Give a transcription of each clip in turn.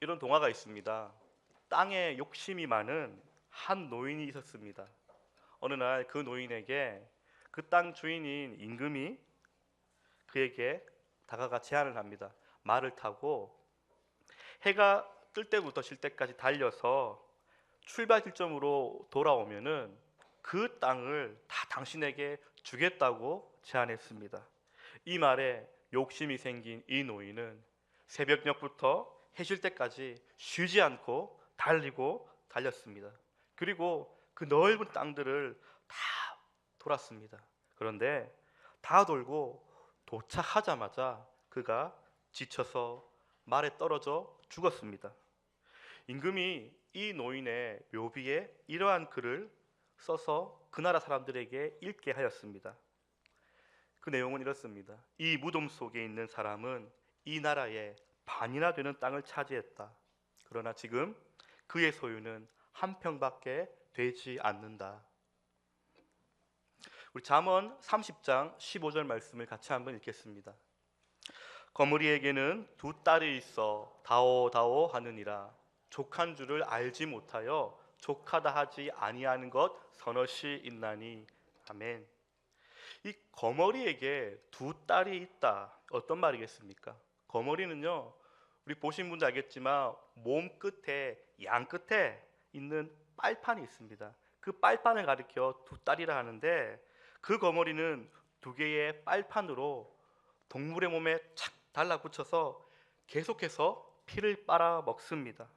이런 동화가 있습니다. 땅에 욕심이 많은 한 노인이 있었습니다. 어느 날 그 노인에게 그 땅 주인인 임금이 그에게 다가가 제안을 합니다. 말을 타고 해가 뜰 때부터 질 때까지 달려서 출발 지점으로 돌아오면은 그 땅을 다 당신에게 주겠다고 제안했습니다. 이 말에 욕심이 생긴 이 노인은 새벽녘부터 해질 때까지 쉬지 않고 달리고 달렸습니다. 그리고 그 넓은 땅들을 다 돌았습니다. 그런데 다 돌고 도착하자마자 그가 지쳐서 말에 떨어져 죽었습니다. 임금이 이 노인의 묘비에 이러한 글을 써서 그 나라 사람들에게 읽게 하였습니다. 그 내용은 이렇습니다. 이 무덤 속에 있는 사람은 이 나라의 반이나 되는 땅을 차지했다. 그러나 지금 그의 소유는 한 평밖에 되지 않는다. 우리 잠언 30장 15절 말씀을 같이 한번 읽겠습니다. 거무리에게는 두 딸이 있어 다오다오 하느니라 족한 줄을 알지 못하여 족하다 하지 아니하는 것 서너시 있나니 아멘. 이 거머리에게 두 딸이 있다. 어떤 말이겠습니까? 거머리는요. 우리 보신 분도 알겠지만 몸 끝에 양 끝에 있는 빨판이 있습니다. 그 빨판을 가리켜 두 딸이라 하는데 그 거머리는 두 개의 빨판으로 동물의 몸에 착 달라붙여서 계속해서 피를 빨아 먹습니다.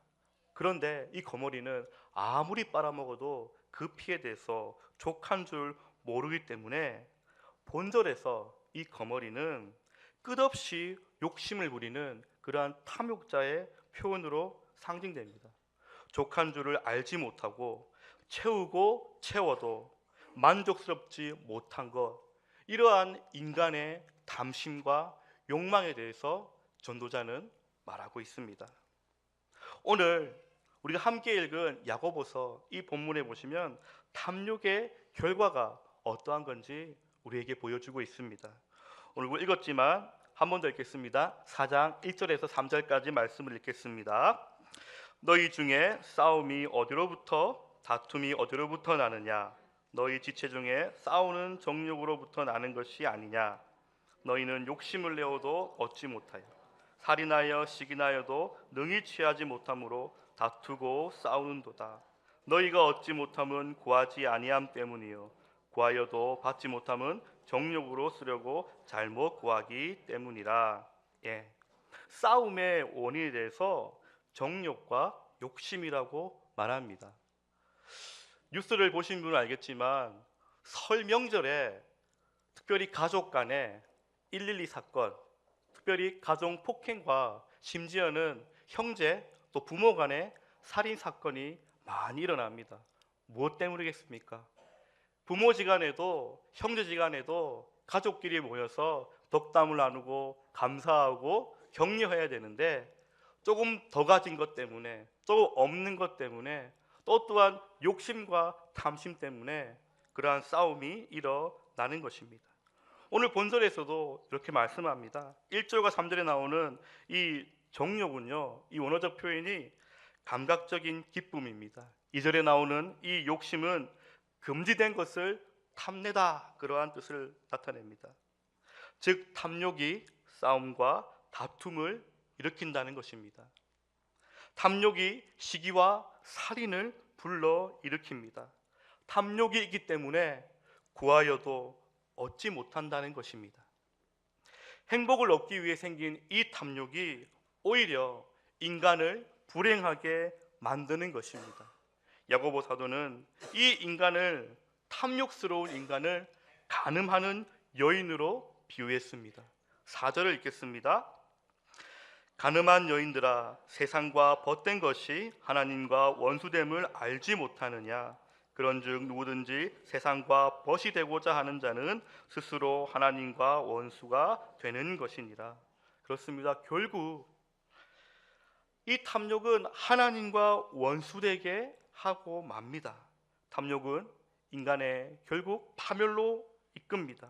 그런데 이 거머리는 아무리 빨아먹어도 그 피에 대해서 족한 줄 모르기 때문에 본절에서 이 거머리는 끝없이 욕심을 부리는 그러한 탐욕자의 표현으로 상징됩니다. 족한 줄을 알지 못하고 채우고 채워도 만족스럽지 못한 것 이러한 인간의 담심과 욕망에 대해서 전도자는 말하고 있습니다. 오늘 우리가 함께 읽은 야고보서 이 본문에 보시면 탐욕의 결과가 어떠한 건지 우리에게 보여주고 있습니다. 오늘 읽었지만 한 번 더 읽겠습니다. 4장 1절에서 3절까지 말씀을 읽겠습니다. 너희 중에 싸움이 어디로부터 다툼이 어디로부터 나느냐 너희 지체 중에 싸우는 정욕으로부터 나는 것이 아니냐 너희는 욕심을 내어도 얻지 못하여 살인하여 시기나여도 능히 취하지 못함으로 다투고 싸우는도다 너희가 얻지 못함은 구하지 아니함 때문이요 구하여도 받지 못함은 정욕으로 쓰려고 잘못 구하기 때문이라 예 싸움의 원인에 대해서 정욕과 욕심이라고 말합니다. 뉴스를 보신 분은 알겠지만 설 명절에 특별히 가족 간에 112 사건, 특별히 가정 폭행과 심지어는 형제 또 부모 간의 살인 사건이 많이 일어납니다. 무엇 때문이겠습니까? 부모지간에도 형제지간에도 가족끼리 모여서 덕담을 나누고 감사하고 격려해야 되는데 조금 더 가진 것 때문에 또 없는 것 때문에 또 또한 욕심과 탐심 때문에 그러한 싸움이 일어나는 것입니다. 오늘 본절에서도 이렇게 말씀합니다. 1절과 3절에 나오는 이 정욕은요. 이 원어적 표현이 감각적인 기쁨입니다. 2절에 나오는 이 욕심은 금지된 것을 탐내다 그러한 뜻을 나타냅니다. 즉 탐욕이 싸움과 다툼을 일으킨다는 것입니다. 탐욕이 시기와 살인을 불러 일으킵니다. 탐욕이 있기 때문에 구하여도 얻지 못한다는 것입니다. 행복을 얻기 위해 생긴 이 탐욕이 오히려 인간을 불행하게 만드는 것입니다. 야고보 사도는 이 인간을 탐욕스러운 인간을 가늠하는 여인으로 비유했습니다. 4절을 읽겠습니다. 가늠한 여인들아 세상과 벗된 것이 하나님과 원수됨을 알지 못하느냐 그런즉 누구든지 세상과 벗이 되고자 하는 자는 스스로 하나님과 원수가 되는 것이니라 그렇습니다 결국 이 탐욕은 하나님과 원수되게 하고 맙니다 탐욕은 인간의 결국 파멸로 이끕니다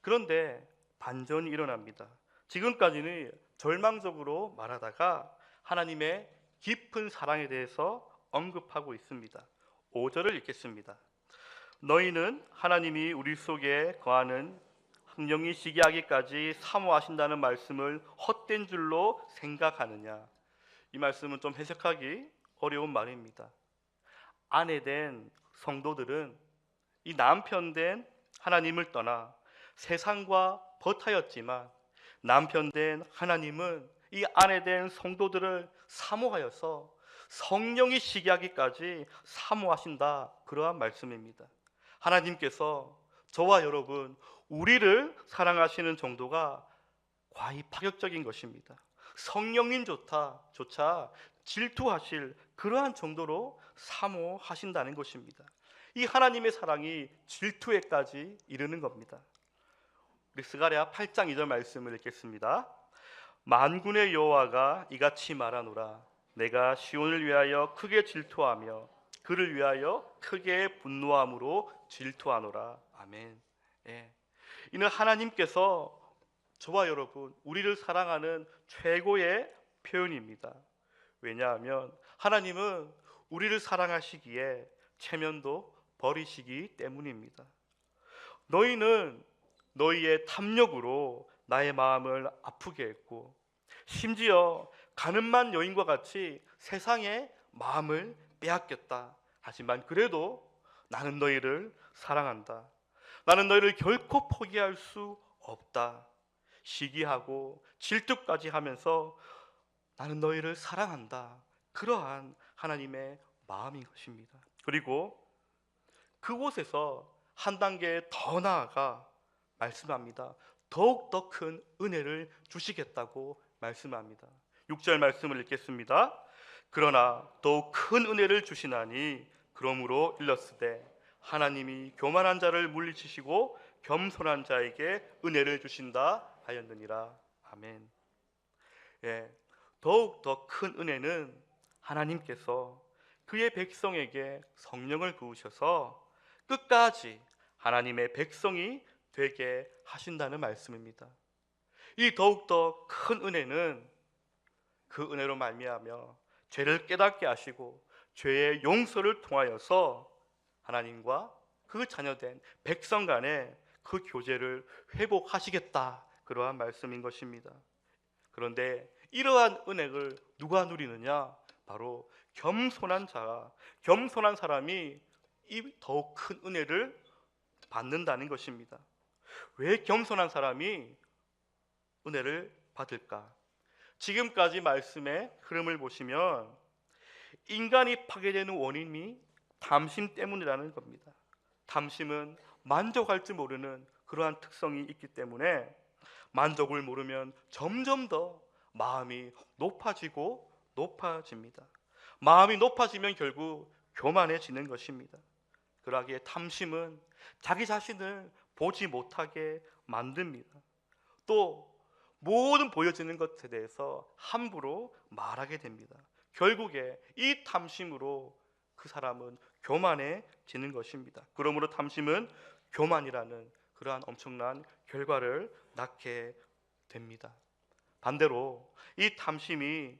그런데 반전이 일어납니다 지금까지는 절망적으로 말하다가 하나님의 깊은 사랑에 대해서 언급하고 있습니다. 5절을 읽겠습니다. 너희는 하나님이 우리 속에 거하는 성령이 시기하기까지 사모하신다는 말씀을 헛된 줄로 생각하느냐? 이 말씀은 좀 해석하기 어려운 말입니다. 아내 된 성도들은 이 남편 된 하나님을 떠나 세상과 버타였지만 남편 된 하나님은 이 아내 된 성도들을 사모하여서 성령이 시기하기까지 사모하신다 그러한 말씀입니다. 하나님께서 저와 여러분 우리를 사랑하시는 정도가 과히 파격적인 것입니다. 성령님 좋다 조차 질투하실 그러한 정도로 사모하신다는 것입니다. 이 하나님의 사랑이 질투에까지 이르는 겁니다. 우리 스가랴 8장 2절 말씀을 읽겠습니다. 만군의 여호와가 이같이 말하노라 내가 시온을 위하여 크게 질투하며 그를 위하여 크게 분노함으로 질투하노라. 아멘. 예. 이는 하나님께서 저와 여러분 우리를 사랑하는 최고의 표현입니다. 왜냐하면 하나님은 우리를 사랑하시기에 체면도 버리시기 때문입니다. 너희는 너희의 탐욕으로 나의 마음을 아프게 했고 심지어 가늠한 여인과 같이 세상의 마음을 빼앗겼다. 하지만 그래도 나는 너희를 사랑한다. 나는 너희를 결코 포기할 수 없다. 시기하고 질투까지 하면서 나는 너희를 사랑한다. 그러한 하나님의 마음인 것입니다. 그리고 그곳에서 한 단계 더 나아가 말씀합니다. 더욱 더 큰 은혜를 주시겠다고 말씀합니다. 6절 말씀을 읽겠습니다. 그러나 더욱 큰 은혜를 주시나니 그러므로 일렀으되 하나님이 교만한 자를 물리치시고 겸손한 자에게 은혜를 주신다 하였느니라. 아멘. 예. 더욱 더 큰 은혜는 하나님께서 그의 백성에게 성령을 부으셔서 끝까지 하나님의 백성이 되게 하신다는 말씀입니다. 이 더욱 더 큰 은혜는 그 은혜로 말미암아 죄를 깨닫게 하시고 죄의 용서를 통하여서 하나님과 그 자녀된 백성 간의 그 교제를 회복하시겠다 그러한 말씀인 것입니다. 그런데 이러한 은혜를 누가 누리느냐? 바로 겸손한 자가 겸손한 사람이 이 더욱 큰 은혜를 받는다는 것입니다. 왜 겸손한 사람이 은혜를 받을까? 지금까지 말씀의 흐름을 보시면 인간이 파괴되는 원인이 탐심 때문이라는 겁니다. 탐심은 만족할 줄 모르는 그러한 특성이 있기 때문에 만족을 모르면 점점 더 마음이 높아지고 높아집니다. 마음이 높아지면 결국 교만해지는 것입니다. 그러기에 탐심은 자기 자신을 보지 못하게 만듭니다. 또 모든 보여지는 것에 대해서 함부로 말하게 됩니다. 결국에 이 탐심으로 그 사람은 교만해지는 것입니다. 그러므로 탐심은 교만이라는 그러한 엄청난 결과를 낳게 됩니다. 반대로 이 탐심이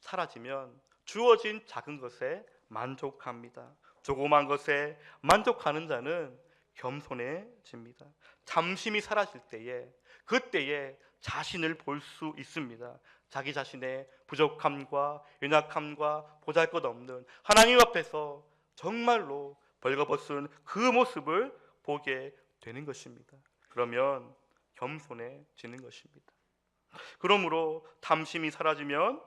사라지면 주어진 작은 것에 만족합니다. 조그만 것에 만족하는 자는 겸손해집니다. 탐심이 사라질 때에 그때에 자신을 볼 수 있습니다. 자기 자신의 부족함과 연약함과 보잘것없는 하나님 앞에서 정말로 벌거벗은 그 모습을 보게 되는 것입니다. 그러면 겸손해지는 것입니다. 그러므로 탐심이 사라지면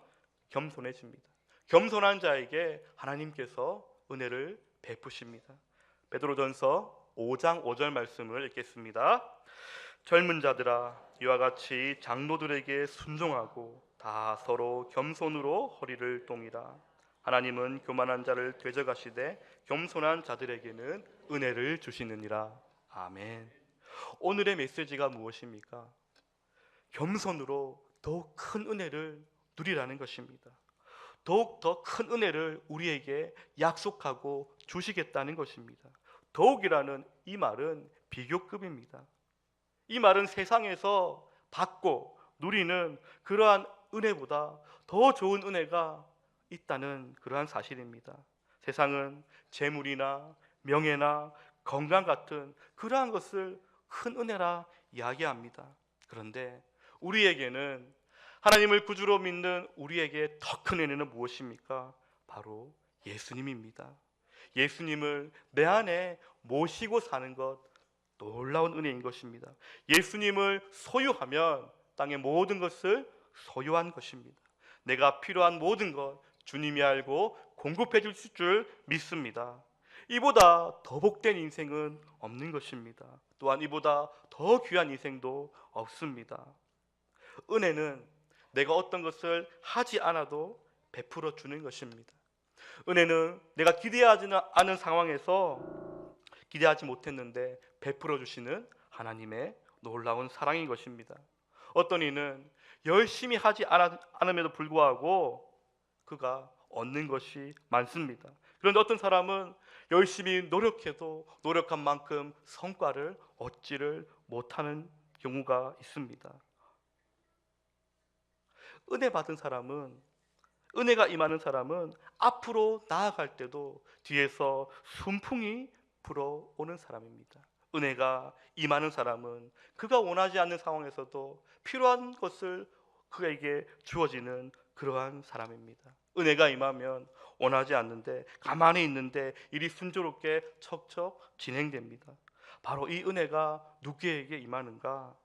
겸손해집니다. 겸손한 자에게 하나님께서 은혜를 베푸십니다. 베드로전서 5장 5절 말씀을 읽겠습니다. 젊은 자들아 이와 같이 장로들에게 순종하고 다 서로 겸손으로 허리를 동이라 하나님은 교만한 자를 되져가시되 겸손한 자들에게는 은혜를 주시느니라 아멘 오늘의 메시지가 무엇입니까? 겸손으로 더욱 큰 은혜를 누리라는 것입니다 더욱 더 큰 은혜를 우리에게 약속하고 주시겠다는 것입니다 더욱이라는 이 말은 비교급입니다 이 말은 세상에서 받고 누리는 그러한 은혜보다 더 좋은 은혜가 있다는 그러한 사실입니다. 세상은 재물이나 명예나 건강 같은 그러한 것을 큰 은혜라 이야기합니다. 그런데 우리에게는 하나님을 구주로 믿는 우리에게 더 큰 은혜는 무엇입니까? 바로 예수님입니다. 예수님을 내 안에 모시고 사는 것 놀라운 은혜인 것입니다. 예수님을 소유하면 땅의 모든 것을 소유한 것입니다. 내가 필요한 모든 것 주님이 알고 공급해 주실 줄 믿습니다. 이보다 더 복된 인생은 없는 것입니다. 또한 이보다 더 귀한 인생도 없습니다. 은혜는 내가 어떤 것을 하지 않아도 베풀어 주는 것입니다. 은혜는 내가 기대하지는 않은 상황에서 기대하지 못했는데 베풀어 주시는 하나님의 놀라운 사랑인 것입니다. 어떤 이는 열심히 하지 않음에도 불구하고 그가 얻는 것이 많습니다. 그런데 어떤 사람은 열심히 노력해도 노력한 만큼 성과를 얻지를 못하는 경우가 있습니다. 은혜 받은 사람은 은혜가 임하는 사람은 앞으로 나아갈 때도 뒤에서 순풍이 불어오는 사람입니다. 은혜가 임하는 사람은 그가 원하지 않는 상황에서도 필요한 것을 그에게 주어지는 그러한 사람입니다. 은혜가 임하면 원하지 않는데 가만히 있는데 일이 순조롭게 척척 진행됩니다. 바로 이 은혜가 누구에게 임하는가?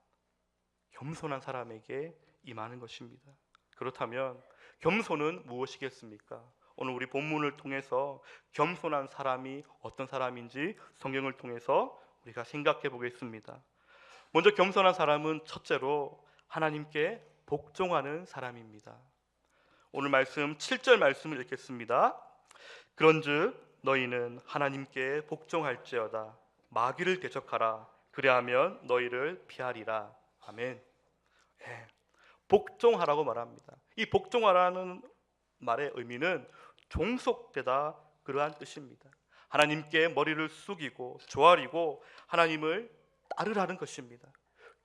겸손한 사람에게 임하는 것입니다. 그렇다면 겸손은 무엇이겠습니까? 오늘 우리 본문을 통해서 겸손한 사람이 어떤 사람인지 성경을 통해서 우리가 생각해 보겠습니다. 먼저 겸손한 사람은 첫째로 하나님께 복종하는 사람입니다. 오늘 말씀 7절 말씀을 읽겠습니다. 그런즉 너희는 하나님께 복종할지어다 마귀를 대적하라 그리하면 너희를 피하리라. 아멘. 예, 복종하라고 말합니다. 이 복종하라는 말의 의미는 종속되다 그러한 뜻입니다. 하나님께 머리를 숙이고 조아리고 하나님을 따르라는 것입니다.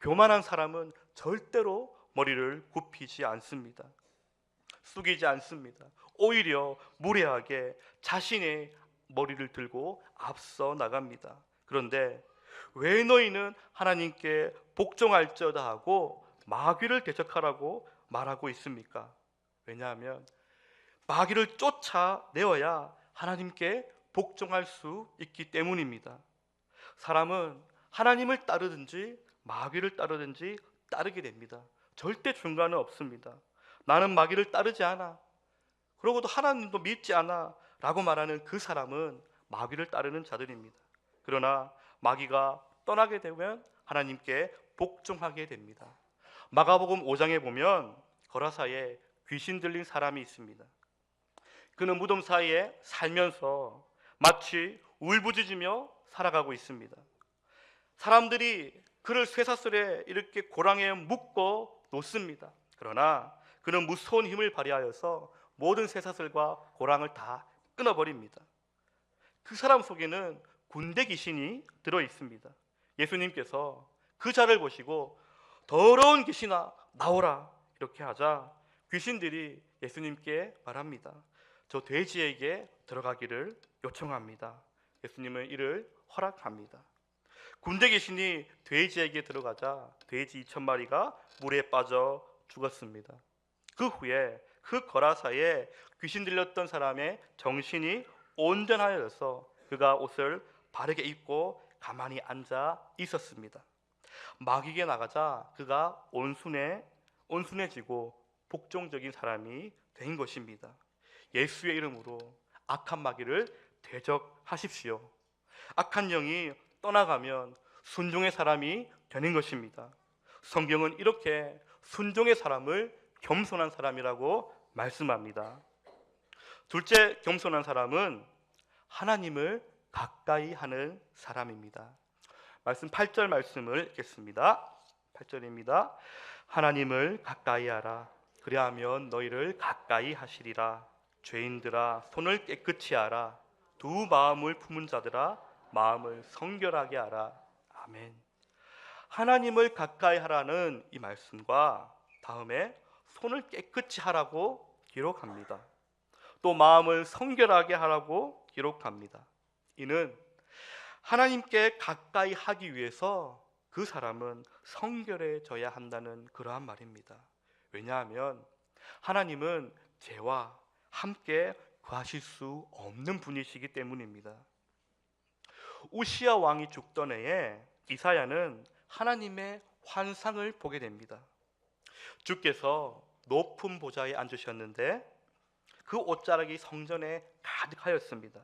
교만한 사람은 절대로 머리를 굽히지 않습니다. 숙이지 않습니다. 오히려 무례하게 자신의 머리를 들고 앞서 나갑니다. 그런데 왜 너희는 하나님께 복종할지어다 하고 마귀를 대적하라고 말하고 있습니까? 왜냐하면 마귀를 쫓아내어야 하나님께 복종할 수 있기 때문입니다. 사람은 하나님을 따르든지 마귀를 따르든지 따르게 됩니다. 절대 중간은 없습니다. 나는 마귀를 따르지 않아. 그러고도 하나님도 믿지 않아. 라고 말하는 그 사람은 마귀를 따르는 자들입니다. 그러나 마귀가 떠나게 되면 하나님께 복종하게 됩니다. 마가복음 5장에 보면 거라사에 귀신 들린 사람이 있습니다. 그는 무덤 사이에 살면서 마치 울부짖으며 살아가고 있습니다. 사람들이 그를 쇠사슬에 이렇게 고랑에 묶어 놓습니다. 그러나 그는 무서운 힘을 발휘하여서 모든 쇠사슬과 고랑을 다 끊어버립니다. 그 사람 속에는 군대 귀신이 들어 있습니다. 예수님께서 그 자를 보시고 더러운 귀신아 나오라 이렇게 하자 귀신들이 예수님께 말합니다. 저 돼지에게 들어가기를 요청합니다. 예수님은 이를 허락합니다. 군대 귀신이 돼지에게 들어가자 돼지 2천 마리가 물에 빠져 죽었습니다. 그 후에 그 거라사에 귀신 들렸던 사람의 정신이 온전하여서 그가 옷을 바르게 입고 가만히 앉아 있었습니다. 마귀에게 나가자 그가 온순해 온순해지고 복종적인 사람이 된 것입니다. 예수의 이름으로 악한 마귀를 대적하십시오. 악한 영이 떠나가면 순종의 사람이 되는 것입니다. 성경은 이렇게 순종의 사람을 겸손한 사람이라고 말씀합니다. 둘째 겸손한 사람은 하나님을 가까이 하는 사람입니다. 말씀 8절 말씀을 읽겠습니다. 8절입니다. 하나님을 가까이 하라. 그리하면 너희를 가까이 하시리라. 죄인들아 손을 깨끗이 하라. 두 마음을 품은 자들아 마음을 성결하게 하라. 아멘. 하나님을 가까이 하라는 이 말씀과 다음에 손을 깨끗이 하라고 기록합니다. 또 마음을 성결하게 하라고 기록합니다. 이는 하나님께 가까이 하기 위해서 그 사람은 성결해져야 한다는 그러한 말입니다. 왜냐하면 하나님은 죄와 함께 구하실 수 없는 분이시기 때문입니다. 우시아 왕이 죽던 해에 이사야는 하나님의 환상을 보게 됩니다. 주께서 높은 보좌에 앉으셨는데 그 옷자락이 성전에 가득하였습니다.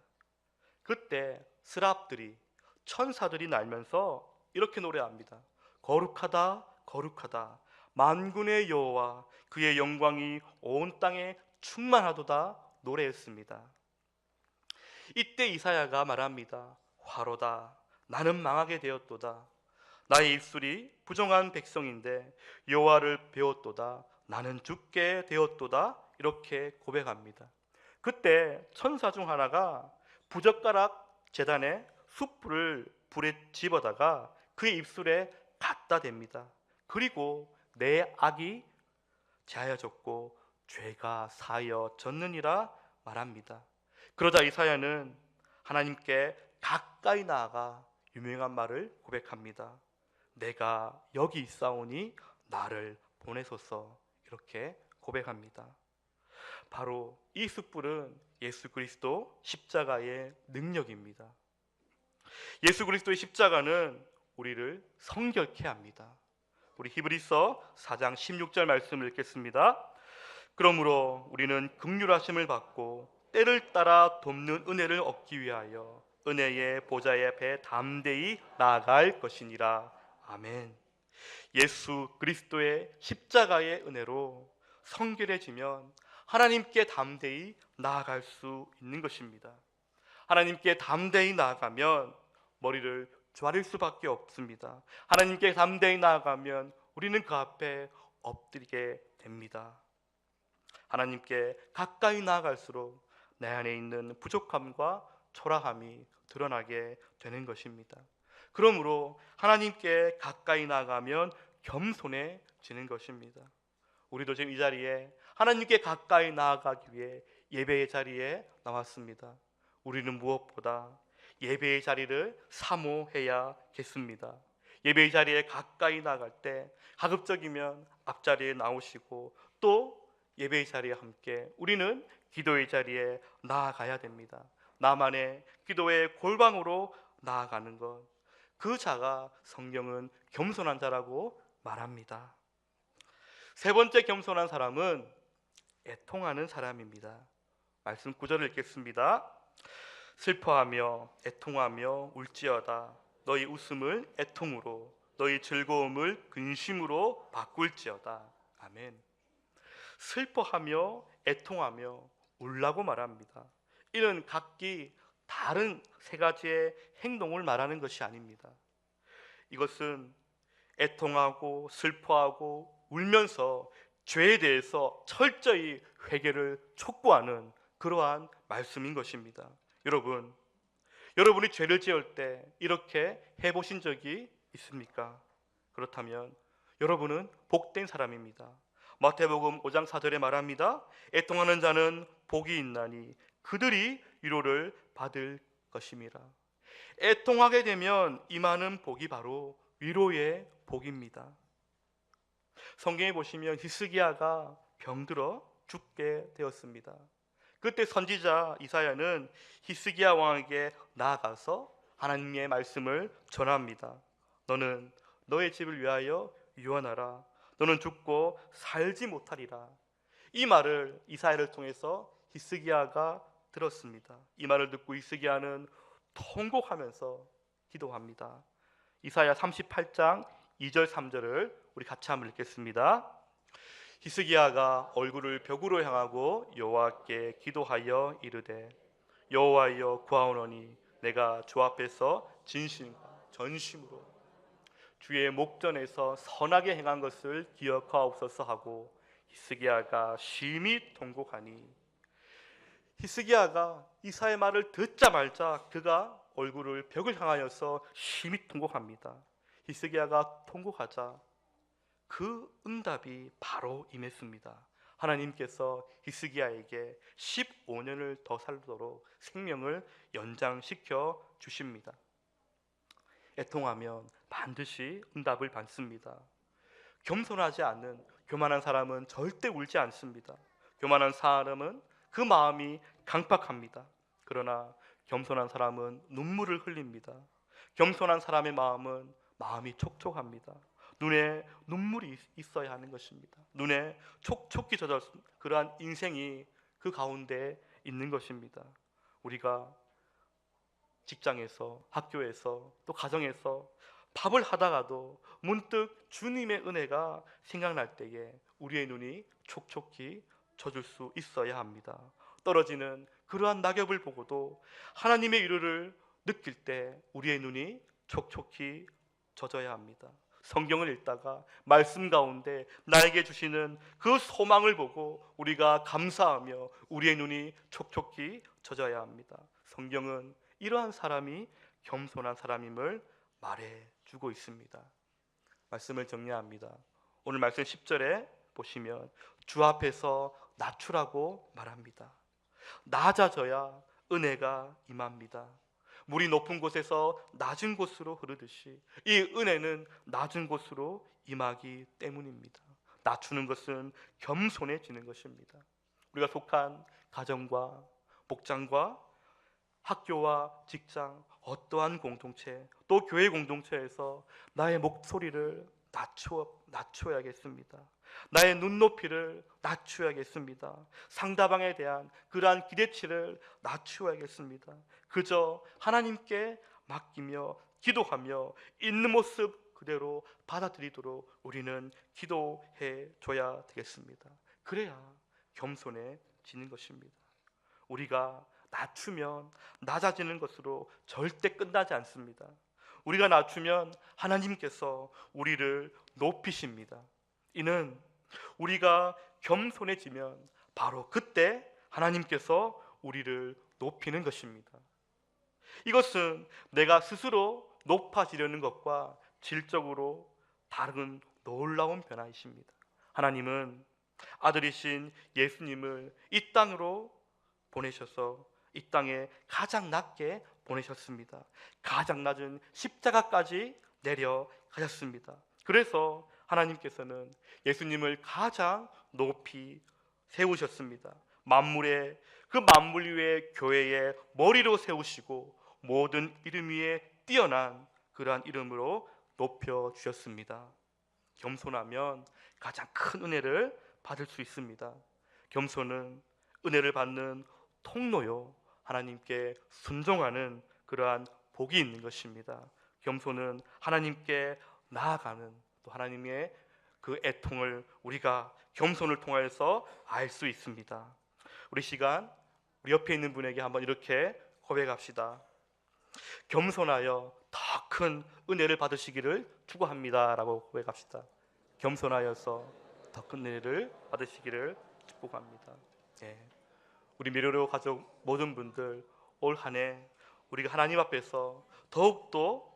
그때 스랍들이 천사들이 날면서 이렇게 노래합니다. 거룩하다 거룩하다 만군의 여호와 그의 영광이 온 땅에 충만하도다 노래했습니다. 이때 이사야가 말합니다. 화로다 나는 망하게 되었도다 나의 입술이 부정한 백성인데 여호와를 배웠도다 나는 죽게 되었도다 이렇게 고백합니다. 그때 천사 중 하나가 부젓가락 재단에 숯불을 불에 집어다가 그의 입술에 갖다 댑니다. 그리고 내 악이 자여졌고 죄가 사여졌느니라 말합니다. 그러자 이사야는 하나님께 가까이 나아가 유명한 말을 고백합니다. 내가 여기 있사오니 나를 보내소서 이렇게 고백합니다. 바로 이 숯불은 예수 그리스도 십자가의 능력입니다. 예수 그리스도의 십자가는 우리를 성결케 합니다. 우리 히브리서 4장 16절 말씀을 읽겠습니다. 그러므로 우리는 긍휼하심을 받고 때를 따라 돕는 은혜를 얻기 위하여 은혜의 보좌의 앞에 담대히 나아갈 것이니라. 아멘. 예수 그리스도의 십자가의 은혜로 성결해지면 하나님께 담대히 나아갈 수 있는 것입니다. 하나님께 담대히 나아가면 머리를 조아릴 수밖에 없습니다. 하나님께 담대히 나아가면 우리는 그 앞에 엎드리게 됩니다. 하나님께 가까이 나아갈수록 내 안에 있는 부족함과 초라함이 드러나게 되는 것입니다. 그러므로 하나님께 가까이 나가면 겸손해지는 것입니다. 우리도 지금 이 자리에 하나님께 가까이 나아가기 위해 예배의 자리에 나왔습니다. 우리는 무엇보다 예배의 자리를 사모해야겠습니다. 예배의 자리에 가까이 나갈 때 가급적이면 앞자리에 나오시고 또 예배의 자리에 함께 우리는 기도의 자리에 나아가야 됩니다. 나만의 기도의 골방으로 나아가는 것. 그 자가 성경은 겸손한 자라고 말합니다. 세 번째 겸손한 사람은 애통하는 사람입니다. 말씀 구절을 읽겠습니다. 슬퍼하며 애통하며 울지어다 너희 웃음을 애통으로 너희 즐거움을 근심으로 바꿀지어다. 아멘. 슬퍼하며 애통하며 울라고 말합니다. 이는 각기 다른 세 가지의 행동을 말하는 것이 아닙니다. 이것은 애통하고 슬퍼하고 울면서 죄에 대해서 철저히 회개를 촉구하는 그러한 말씀인 것입니다. 여러분, 여러분이 죄를 지을 때 이렇게 해보신 적이 있습니까? 그렇다면 여러분은 복된 사람입니다. 마태복음 5장 4절에 말합니다. 애통하는 자는 복이 있나니 그들이 위로를 받을 것임이라. 애통하게 되면 임하는 복이 바로 위로의 복입니다. 성경에 보시면 히스기야가 병들어 죽게 되었습니다. 그때 선지자 이사야는 히스기야 왕에게 나아가서 하나님의 말씀을 전합니다. 너는 너의 집을 위하여 유언하라. 너는 죽고 살지 못하리라. 이 말을 이사야를 통해서 히스기야가 들었습니다. 이 말을 듣고 히스기야는 통곡하면서 기도합니다. 이사야 38장 2절 3절을 우리 같이 한번 읽겠습니다. 히스기야가 얼굴을 벽으로 향하고 여호와께 기도하여 이르되 여호와여 구하오노니 내가 주 앞에서 진심과 전심으로 주의 목전에서 선하게 행한 것을 기억하옵소서 하고 히스기야가 심히 통곡하니 히스기야가 이사의 말을 듣자 말자 그가 얼굴을 벽을 향하여서 심히 통곡합니다. 히스기야가 통곡하자 그 응답이 바로 임했습니다. 하나님께서 히스기야에게 15년을 더 살도록 생명을 연장시켜 주십니다. 애통하면 반드시 응답을 받습니다. 겸손하지 않는 교만한 사람은 절대 울지 않습니다. 교만한 사람은 그 마음이 강팍합니다. 그러나 겸손한 사람은 눈물을 흘립니다. 겸손한 사람의 마음은 마음이 촉촉합니다. 눈에 눈물이 있- 있어야 하는 것입니다. 눈에 촉촉히 젖어 그러한 인생이 그 가운데 있는 것입니다. 우리가 직장에서 학교에서 또 가정에서 밥을 하다가도 문득 주님의 은혜가 생각날 때에 우리의 눈이 촉촉히 젖을 수 있어야 합니다. 떨어지는 그러한 낙엽을 보고도 하나님의 위로를 느낄 때 우리의 눈이 촉촉히 젖어야 합니다. 성경을 읽다가 말씀 가운데 나에게 주시는 그 소망을 보고 우리가 감사하며 우리의 눈이 촉촉히 젖어야 합니다. 성경은 이러한 사람이 겸손한 사람임을 말해 주고 있습니다. 말씀을 정리합니다. 오늘 말씀 10절에 보시면 주 앞에서 낮추라고 말합니다. 낮아져야 은혜가 임합니다. 물이 높은 곳에서 낮은 곳으로 흐르듯이 이 은혜는 낮은 곳으로 임하기 때문입니다. 낮추는 것은 겸손해지는 것입니다. 우리가 속한 가정과 목장과 학교와 직장, 어떠한 공동체, 또 교회 공동체에서 나의 목소리를 낮추어, 낮춰야겠습니다. 나의 눈높이를 낮춰야겠습니다. 상대방에 대한 그러한 기대치를 낮추어야겠습니다. 그저 하나님께 맡기며 기도하며 있는 모습 그대로 받아들이도록 우리는 기도해 줘야 되겠습니다. 그래야 겸손해지는 것입니다. 우리가 낮추면 낮아지는 것으로 절대 끝나지 않습니다. 우리가 낮추면 하나님께서 우리를 높이십니다. 이는 우리가 겸손해지면 바로 그때 하나님께서 우리를 높이는 것입니다. 이것은 내가 스스로 높아지려는 것과 질적으로 다른 놀라운 변화이십니다. 하나님은 아들이신 예수님을 이 땅으로 보내셔서 이 땅에 가장 낮게 보내셨습니다. 가장 낮은 십자가까지 내려가셨습니다. 그래서 하나님께서는 예수님을 가장 높이 세우셨습니다. 만물의 그 만물 위에 교회의 머리로 세우시고 모든 이름 위에 뛰어난 그러한 이름으로 높여 주셨습니다. 겸손하면 가장 큰 은혜를 받을 수 있습니다. 겸손은 은혜를 받는 통로요. 하나님께 순종하는 그러한 복이 있는 것입니다. 겸손은 하나님께 나아가는 또 하나님의 그 애통을 우리가 겸손을 통하여서 알 수 있습니다. 우리 시간 우리 옆에 있는 분에게 한번 이렇게 고백합시다. 겸손하여 더 큰 은혜를 받으시기를 축복합니다라고 고백합시다. 겸손하여서 더 큰 은혜를 받으시기를 축복합니다. 예. 우리 미래로 가족 모든 분들 올 한해 우리가 하나님 앞에서 더욱더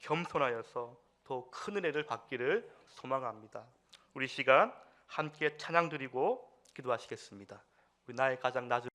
겸손하여서 더 큰 은혜를 받기를 소망합니다. 우리 시간 함께 찬양 드리고 기도하시겠습니다. 우리 나의 가장 낮은